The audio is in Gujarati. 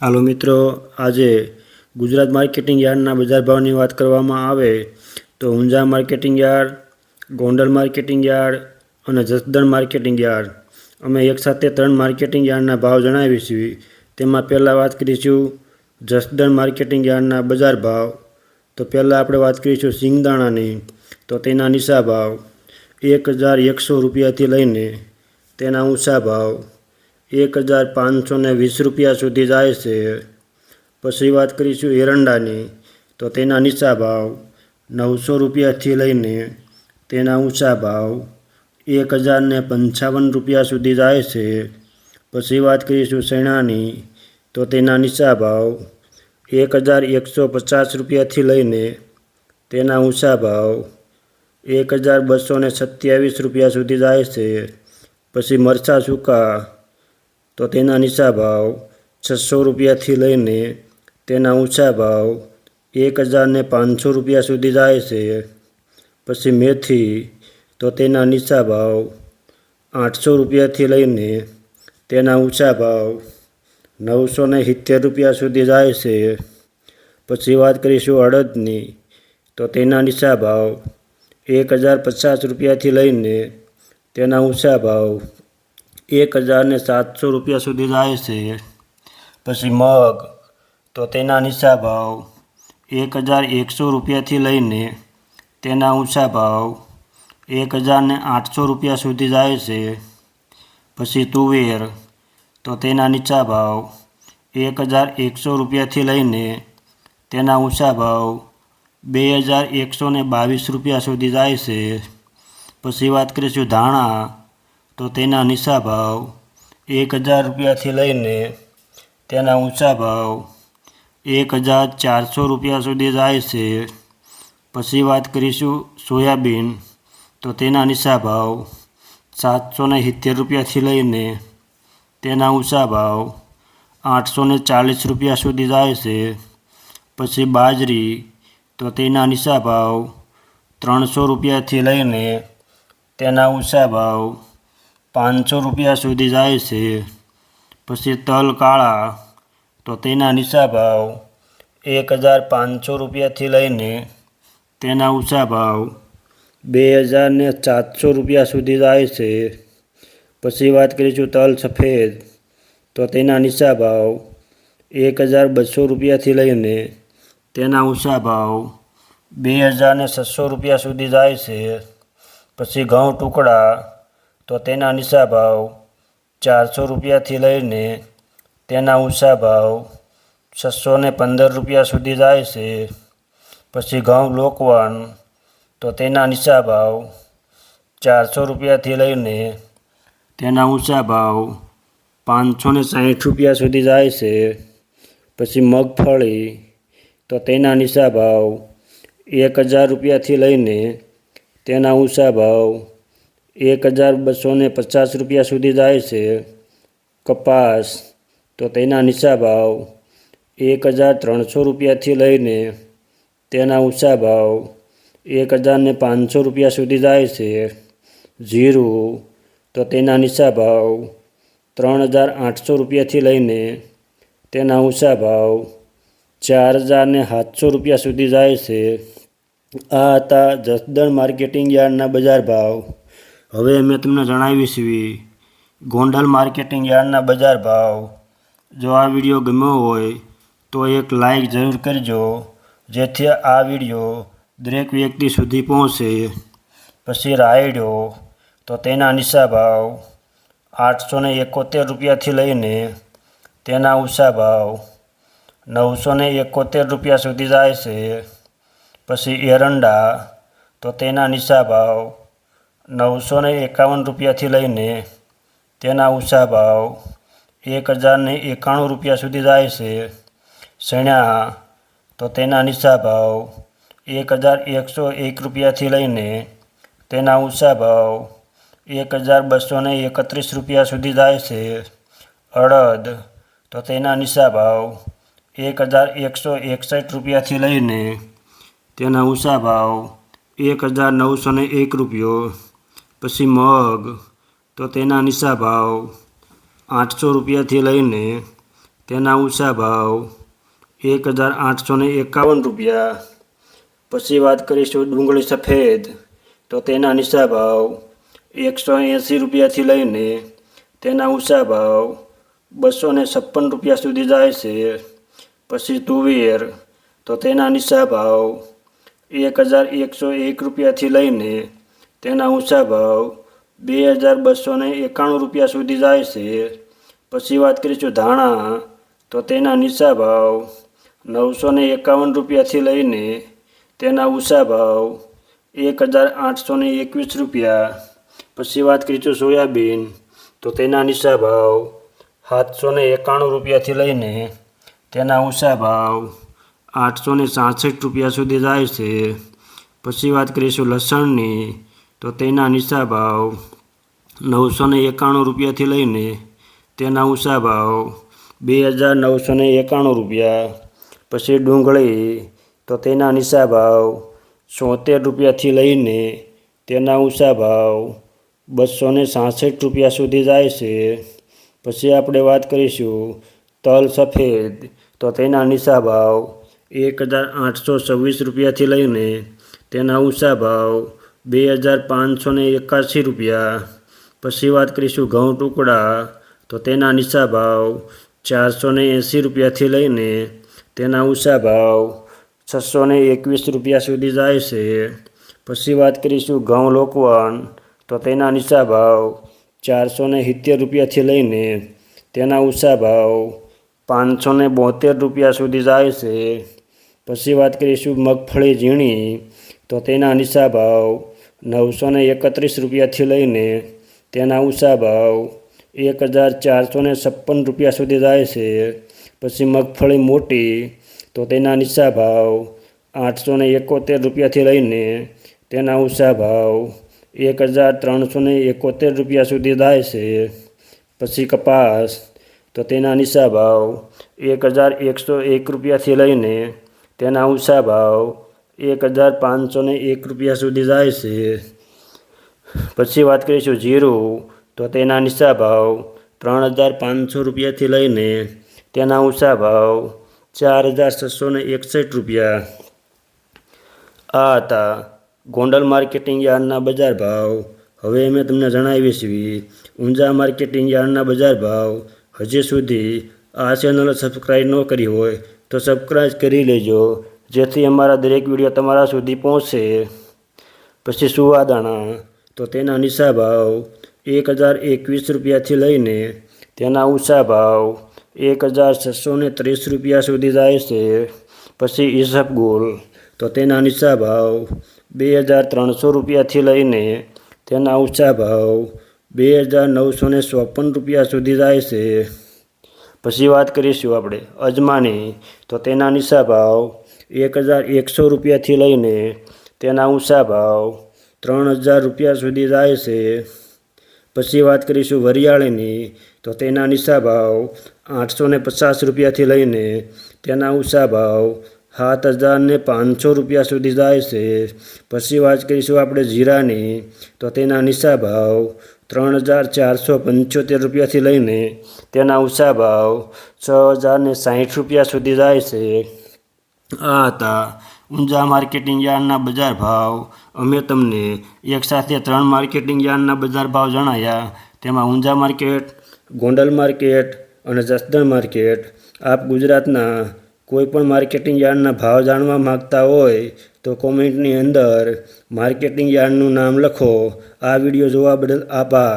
હાલો મિત્રો, આજે ગુજરાત માર્કેટિંગ યાર્ડના બજાર ભાવની વાત કરવામાં આવે તો Unjha marketing yard, Gondal marketing yard અને જસદણ માર્કેટિંગ યાર્ડ. અમે એકસાથે ત્રણ માર્કેટિંગ યાર્ડના ભાવ જણાવીશું તેમાં પહેલાં વાત કરીશું જસદણ માર્કેટિંગ યાર્ડના બજાર ભાવ. તો પહેલાં આપણે વાત કરીશું સિંગદાણાની. તો તેના નીચા ભાવ એક હજાર એકસો રૂપિયાથી લઈને તેના ઊંચા ભાવ. એક હજાર પાંચસો વીસ રૂપિયા સુધી જાય છે. પછી વાત કરીશું એરંડાની. તો તેના નીચા ભાવ નવસો રૂપિયાથી લઈને તેના ઊંચા ભાવ એક હજાર ને પંચાવન રૂપિયા સુધી જાય છે. પછી વાત કરીશું શેણાની તો તેના નીચા ભાવ એક હજાર એકસો પચાસ રૂપિયાથી લઈને તેના ઊંચા ભાવ એક હજાર બસો ને સત્યાવીસ રૂપિયા સુધી જાય છે. પછી મરચાં સૂકા તો તેના નીચા ભાવ છસો રૂપિયાથી લઈને તેના ઊંચા ભાવ એક હજારને પાંચસો રૂપિયા સુધી જાય છે. પછી મેથી તો તેના નીચા ભાવ આઠસો રૂપિયાથી લઈને તેના ઊંચા ભાવ નવસો ને સિત્તેર રૂપિયા સુધી જાય છે. પછી વાત કરીશું અડદની તો તેના નીચા ભાવ એક હજાર પચાસ રૂપિયાથી લઈને તેના ઊંચા ભાવ એક હજારને સાતસો રૂપિયા સુધી જાય છે. પછી મગ, તો તેના નીચા ભાવ એક હજાર એકસો રૂપિયાથી લઈને તેના ઊંચા ભાવ એક હજારને આઠસો રૂપિયા સુધી જાય છે. પછી તુવેર, તો તેના નીચા ભાવ એક હજાર એકસો રૂપિયાથી લઈને તેના ઊંચા ભાવ બે હજાર એકસો બાવીસ રૂપિયા સુધી જાય છે. પછી વાત કરીશું ધાણા તો તેના નીચા ભાવ એક હજાર રૂપિયાથી લઈને તેના ઊંચા ભાવ એક હજાર ચારસો રૂપિયા સુધી જાય છે. પછી વાત કરીશું સોયાબીન. તો તેના નીચા ભાવ સાતસો ને સિત્તેર રૂપિયાથી લઈને તેના ઊંચા ભાવ આઠસો ને ચાલીસ રૂપિયા સુધી જાય છે. પછી બાજરી. તો તેના નીચા ભાવ ત્રણસો રૂપિયાથી લઈને તેના ઊંચા ભાવ પાંચસો રૂપિયા સુધી જાય છે. પછી તલ કાળા, તો તેના નીચા ભાવ એક હજાર પાંચસો રૂપિયાથી લઈને તેના ઊંચા ભાવ બે હજાર ને સાતસો રૂપિયા સુધી જાય છે. પછી વાત કરીશું તલ સફેદ, તો તેના નીચા ભાવ એક હજાર બસો રૂપિયાથી લઈને તેના ઊંચા ભાવ બે હજાર ને છસો રૂપિયા સુધી જાય છે. પછી ઘઉં ટુકડા તો તેના નીચા ભાવ ચારસો રૂપિયાથી લઈને તેના ઊંચા ભાવ છસો ને પંદર રૂપિયા સુધી જાય છે. પછી ઘઉં લોકવાન તો તેના નીચા ભાવ ચારસો રૂપિયાથી લઈને તેના ઊંચા ભાવ પાંચસો ને સાઠ રૂપિયા સુધી જાય છે. પછી મગફળી તો તેના નીચા ભાવ એક હજાર રૂપિયાથી લઈને તેના ઊંચા ભાવ એક હજાર બસો પચાસ રૂપિયા સુધી જાય છે. કપાસ, તો તેના નીચા ભાવ એક હજાર ત્રણસો રૂપિયાથી લઈને તેના ઊંચા ભાવ એક હજાર ને પાંચસો રૂપિયા સુધી જાય છે. જીરું, તો તેના નીચા ભાવ ત્રણ હજાર આઠસો રૂપિયાથી લઈને તેના ઊંચા ભાવ ચાર હજાર ને સાતસો રૂપિયા સુધી જાય છે. આ હતા જસદણ માર્કેટિંગ યાર્ડના બજાર ભાવ. હવે મેં તમને જણાવીશ ગોંડલ માર્કેટિંગ યાર્ડના બજાર ભાવ. જો આ વીડિયો ગમ્યો હોય તો એક લાઈક જરૂર કરજો, જેથી આ વીડિયો દરેક વ્યક્તિ સુધી પહોંચે. પછી રાયડો, તો તેના નીચા ભાવ આઠસો ને એકોતેર રૂપિયાથી લઈને તેના ઊંચા ભાવ નવસો ને એકોતેર રૂપિયા સુધી જાય છે. પછી એરંડા, તો તેના નીચા ભાવ નવસો ને એકાવન રૂપિયાથી લઈને તેના ઊંચા ભાવ એક હજાર ને એકાણું રૂપિયા સુધી જાય છે શેણા તો તેના નીચા ભાવ એક હજાર એકસો એક રૂપિયાથી લઈને તેના ઊંચા ભાવ એક હજાર બસો ને એકત્રીસ રૂપિયા સુધી જાય છે અડદ તો તેના નીચા ભાવ એક હજાર એકસો એકસઠ રૂપિયાથી લઈને તેના ઊંચા ભાવ એક હજાર નવસો ને એક રૂપિયો પછી મગ, તો તેના નીચા ભાવ આઠસો રૂપિયાથી લઈને તેના ઊંચા ભાવ એક હજાર આઠસો એકાવન રૂપિયા. પછી વાત કરીશું ડુંગળી સફેદ, તો તેના નીચા ભાવ એકસો એંસી રૂપિયાથી લઈને તેના ઊંચા ભાવ બસો છપ્પન રૂપિયા સુધી જાય છે. પછી તુવેર, તો તેના નીચા ભાવ એક હજાર એકસો એક રૂપિયાથી લઈને તેના ઊંચા ભાવ બે હજાર બસો એકાણું રૂપિયા સુધી જાય છે. પછી વાત કરીશું ધાણા. તો તેના નીચા ભાવ નવસો એકાવન રૂપિયાથી લઈને તેના ઊંચા ભાવ એક હજાર આઠસો એકવીસ રૂપિયા. પછી વાત કરીશું સોયાબીન. તો તેના નીચા ભાવ સાતસો એકાણું રૂપિયાથી લઈને તેના ઊંચા ભાવ આઠસો સાસઠ રૂપિયા સુધી જાય છે. પછી વાત કરીશું લસણની. તો તેના નીચા ભાવ નવસો ને એકાણું રૂપિયાથી લઈને તેના ઊંચા ભાવ બે હજાર નવસો ને એકાણું રૂપિયા. પછી ડુંગળી, તો તેના નીચા ભાવ સોતેર રૂપિયાથી લઈને તેના ઊંચા ભાવ બસો ને સાસઠ રૂપિયા સુધી જાય છે. પછી આપણે વાત કરીશું તલ સફેદ, તો તેના નીચા ભાવ એક હજાર આઠસો છવ્વીસ રૂપિયાથી લઈને તેના ઊંચા ભાવ બે હજાર પાંચસો ને એકાસી રૂપિયા. પછી વાત કરીશું ઘઉં ટુકડા. તો તેના નીચા ભાવ ચારસો ને એંસી રૂપિયાથી લઈને તેના ઊંચા ભાવ છસો ને એકવીસ રૂપિયા સુધી જાય છે. પછી વાત કરીશું ઘઉં લોકવન. તો તેના નીચા ભાવ ચારસો ને સિત્તેર રૂપિયાથી લઈને તેના ઊંચા ભાવ પાંચસો ને બોતેર રૂપિયા સુધી જાય છે. પછી વાત કરીશું મગફળી ઝીણી. તો તેના નીચા ભાવ નવસો ને એકત્રીસ રૂપિયાથી લઈને તેના ઊંચા ભાવ એક હજાર ચારસો ને છપ્પન રૂપિયા સુધી જાય છે પછી મગફળી મોટી તો તેના નીચા ભાવ આઠસો ને એકોતેર રૂપિયાથી લઈને તેના ઊંચા ભાવ એક હજાર ત્રણસો ને એકોતેર રૂપિયા સુધી જાય છે પછી કપાસ તો તેના નીચા ભાવ એક હજાર એકસો એક રૂપિયાથી લઈને તેના ઊંચા ભાવ એક હજાર પાંચસો એક રૂપિયા સુધી જાય છે. પછી વાત કરીશું જીરું, તો તેના નીચા ભાવ ત્રણ હજાર પાંચસો રૂપિયાથી લઈને તેના ઊંચા ભાવ ચાર હજાર છસો એકસઠ રૂપિયા. આ હતા ગોંડલ માર્કેટિંગ યાર્ડના બજાર ભાવ. હવે મેં તમને જણાવીએ છીએ, ઊંઝા માર્કેટિંગ યાર્ડના બજાર ભાવ હજી સુધી આ ચેનલ સબસ્ક્રાઈબ ન કરી હોય તો સબસ્ક્રાઈબ કરી લેજો. જેથી અમારા દરેક વીડિયો તમારા સુધી પહોંચશે પછી સુવાદાણા. તો તેના નીચા ભાવ એક હજાર એકવીસ રૂપિયાથી લઈને તેના ઊંચા ભાવ એક હજાર છસો ને ત્રીસ રૂપિયા સુધી જાય છે. પછી ઈસબગુલ તો તેના નીચા ભાવ બે હજાર ત્રણસો રૂપિયાથી લઈને તેના ઊંચા ભાવ બે હજાર નવસો ને ચોપન રૂપિયા સુધી જાય છે. પછી વાત કરીશું આપણે અજમાની. તો તેના નીચા ભાવ એક હજાર એકસો રૂપિયાથી લઈને તેના ઊંચા ભાવ ત્રણ હજાર રૂપિયા સુધી જાય છે. પછી વાત કરીશું વરિયાળીની, તો તેના નીચા ભાવ આઠસો ને પચાસ રૂપિયાથી લઈને તેના ઊંચા ભાવ સાત હજાર ને પાંચસો રૂપિયા સુધી જાય છે. પછી વાત કરીશું આપણે જીરાની, તો તેના નીચા ભાવ ત્રણ હજાર ચારસો પંચોતેર રૂપિયાથી લઈને તેના ઊંચા ભાવ છ હજાર ને સાહીઠ રૂપિયા સુધી જાય છે. આ હતા. ઊંઝા માર્કેટિંગ યાર્ડના બજાર ભાવ. અમે તમને એકસાથે ત્રણ માર્કેટિંગ યાર્ડના બજાર ભાવ જણાયા. તેમાં ઊંઝા માર્કેટ, ગોંડલ માર્કેટ અને જસદણ માર્કેટ. આપ ગુજરાતના કોઈપણ માર્કેટિંગ યાર્ડના ભાવ જાણવા માગતા હોય તો કોમેન્ટની અંદર માર્કેટિંગ યાર્ડનું નામ લખો. આ વીડિયો જોવા બદલ આભાર.